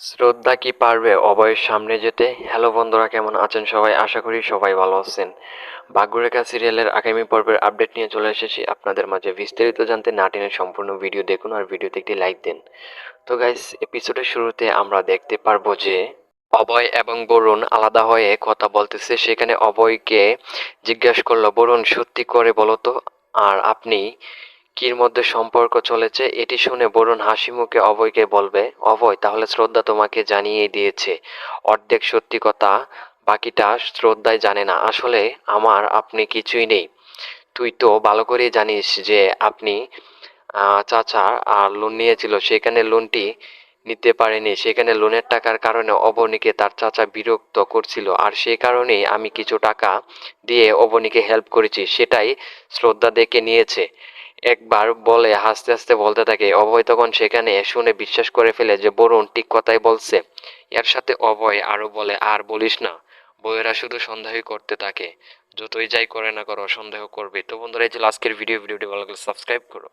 শ্রদ্ধা কি পারবে অভয়ের সামনে যেতে? হ্যালো বন্ধুরা, কেমন আছেন সবাই? আশা করি সবাই ভালো আছেন। ভাগ্যরেখা সিরিয়ালের আগামী পর্বের আপডেট নিয়ে চলে এসেছি। আপনাদের মাঝে বিস্তারিত জানতে নাটিনের সম্পূর্ণ ভিডিও দেখুন আর ভিডিওতে একটি লাইক দিন। তো গাইস এপিসোডের শুরুতে আমরা দেখতে পারব যে অভয় এবং বরুণ আলাদা হয়ে কথা বলতেছে। সেখানে অভয়কে জিজ্ঞাসা করল, বরুণ, সত্যি করে বলো তো, আর আপনি কির মধ্যে সম্পর্ক চলেছে, এটি শুনে বরুণ হাসি মুখে অভয়কে বলবে, অভয়, তাহলে শ্রদ্ধা তোমাকে জানিয়ে দিয়েছে। অর্ধেক সত্যি কথা, বাকিটা শ্রদ্ধায় জানে না। আসলে আমার, আপনি কিছুই নেই। তুই তো ভালো করেই জানিস যে আপনি চাচা আর লোন নিয়েছিল। সেখানে লোনটি নিতে পারেনি। সেখানে লোনের টাকার কারণে অবনীকে তার চাচা বিরক্ত করছিল। আর সেই কারণেই আমি কিছু টাকা দিয়ে অবনীকে হেল্প করেছি। সেটাই শ্রদ্ধা দেখে নিয়েছে। একবার বলে, হাসতে হাসতে বলতে থাকে। অভয় তখন সেখানে শুনে বিশ্বাস করে ফেলে যে, বরুণ, ঠিক কথাই বলছে। এর সাথে অভয় আরও বলে, আর বলিস না বইয়েরা শুধু সন্দেহই করতে থাকে। যতই যাই করে না করো, সন্দেহ করবে। তো বন্ধুরা, এই যে আজকের ভিডিও। ভিডিওটি ভালো লাগলে সাবস্ক্রাইব করো।